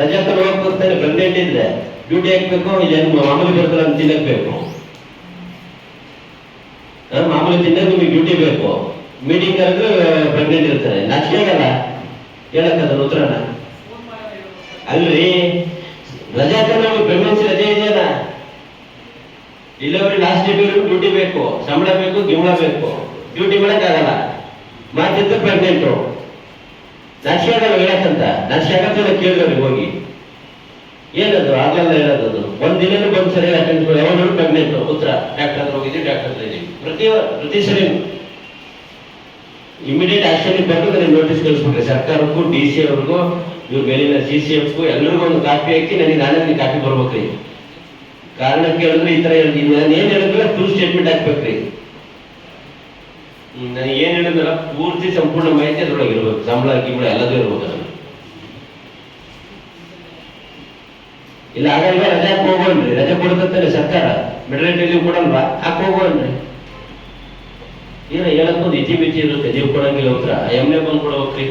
ರಜಾ ತಗೋಕ್ ಬರ್ತಾರೆ ಪ್ರೆಗ್ನೆಂಟ್ ಇದ್ರೆ ಡ್ಯೂಟಿ ಹಾಕ್ಬೇಕು ಇಲ್ಲೇನು ಮಾಮೂಲಿ ಬರ್ತಲ್ಲ ಅಂತ ತಿನ್ನಕ್ ಬೇಕು. ಮಾಮೂಲಿ ತಿನ್ನಕ್ ನಿಮಗೆ ಡ್ಯೂಟಿ ಬೇಕು. ಮೀಟಿಂಗ್ ಕರೆದ್ರೆ ಪ್ರೆಗ್ನೆಂಟ್ ಇರ್ತಾರೆ ನಾಚಿಕೆ ಆಗಲ್ಲ. ಹೇಳಕ್ಕದ ಉತ್ತರನ? ಅಲ್ರಿ. ರಜಾ ನಮಗೆ ಪ್ರೆಗ್ನೆನ್ಸಿ ರಜೆ ಇದೆಯಲ್ಲ. ಡಿಲಿವರಿ ಲಾಸ್ಟ್ ಡೇಟ್ ಡ್ಯೂಟಿ ಬೇಕು, ಸಂಬಳ ಬೇಕು ಗಿಂಬಳ ಬೇಕು. ಡ್ಯೂಟಿ ಮಾಡಕ್ಕಾಗಲ್ಲ. ಮಾತಿದ್ರೆ ಪ್ರೆಗ್ನೆಂಟು ನಾಚಿಕೆ ಆಗಲ್ಲ ಹೇಳಕ್ಕಂತ ನಾಚಿಕೆ ಆಗತ್ತಲ್ಲ ಕೇಳಿದವ್ರಿಗೆ ಹೋಗಿ. ಏನದು? ಆಗಲ್ಲ ಹೇಳೋದು ಅದು ಒಂದ್ ದಿನ ಬಂದು ಸರಿ ಯಾಕಂದ್ರೆ ಯಾವಾಗ ಪ್ರೆಗ್ನೆಂಟ್ ಉತ್ತರ ಡಾಕ್ಟರ್ ಹತ್ರ ಹೋಗಿದ್ವಿ ಡಾಕ್ಟರ್ ಹತ್ರ ಇದ್ದೀವಿ ಪ್ರತಿ ಪ್ರತಿ ಸರಿ ಇಮಿಡಿಯೇಟ್ ಆಕ್ಷನ್ ಬಂದು ನನಗೆ ನೋಟಿಸ್ ಕಳಿಸ್ಬಿಟ್ರೆ. ಸರ್ಕಾರಕ್ಕೂ ಡಿ ಸಿ ಅವ್ರಿಗೂ, ಇವ್ರ ಮೇಲಿನ ಸಿ ಸಿ ಎಫ್ಗೂ ಎಲ್ಲರಿಗೂ ಒಂದು ಕಾಪಿ ಹಾಕಿ ನನಗೆ ನಾನೇ ಕಾಪಿ ಬರ್ಬೇಕ್ರಿ. ಕಾರಣ ಕೇಳಿದ್ರೆ ಈ ಹೇಳಿದ್ವಿ ನಾನು ಏನ್ ಹೇಳಿದ್ರೆ ಫುಲ್ ಸ್ಟೇಟ್ಮೆಂಟ್ ಹಾಕ್ಬೇಕ್ರಿ. ನನಗೆ ಏನು ಹೇಳಿದ್ರಲ್ಲ ಪೂರ್ತಿ ಸಂಪೂರ್ಣ ಮಾಹಿತಿ ಅದರೊಳಗೆ ಇರಬೇಕು ಸಂಬಳ ಗಿಂಬಳ ಎಲ್ಲದೂ ಇರಬೇಕು ಅದನ್ನು ಇಲ್ಲ ಆಗಲ್ವೇ ರಜೆ ಹಾಕಿ ಹೋಗೋಣ್ರಿ ರಜೆ ಕೊಡ್ತಂತಾನೆ ಸರ್ಕಾರ ಮೆಟರ್ನಿಟಿ ಕೊಡಲ್ವಾ? ಹಾಕಿ ಹೋಗೋಣ್ರಿ ಹೇಳಕ್ ಒಂದು ಇತಿ ಬಿಚ್ಚಿ ಇರುತ್ತೆ, ನೀವು ಕೊಡಂಗಿಲ್ಲ ಉತ್ತರ. ಎಮ್ನೆ ಬಂದು ಕೊಡ್ಬೇಕ್ರಿ.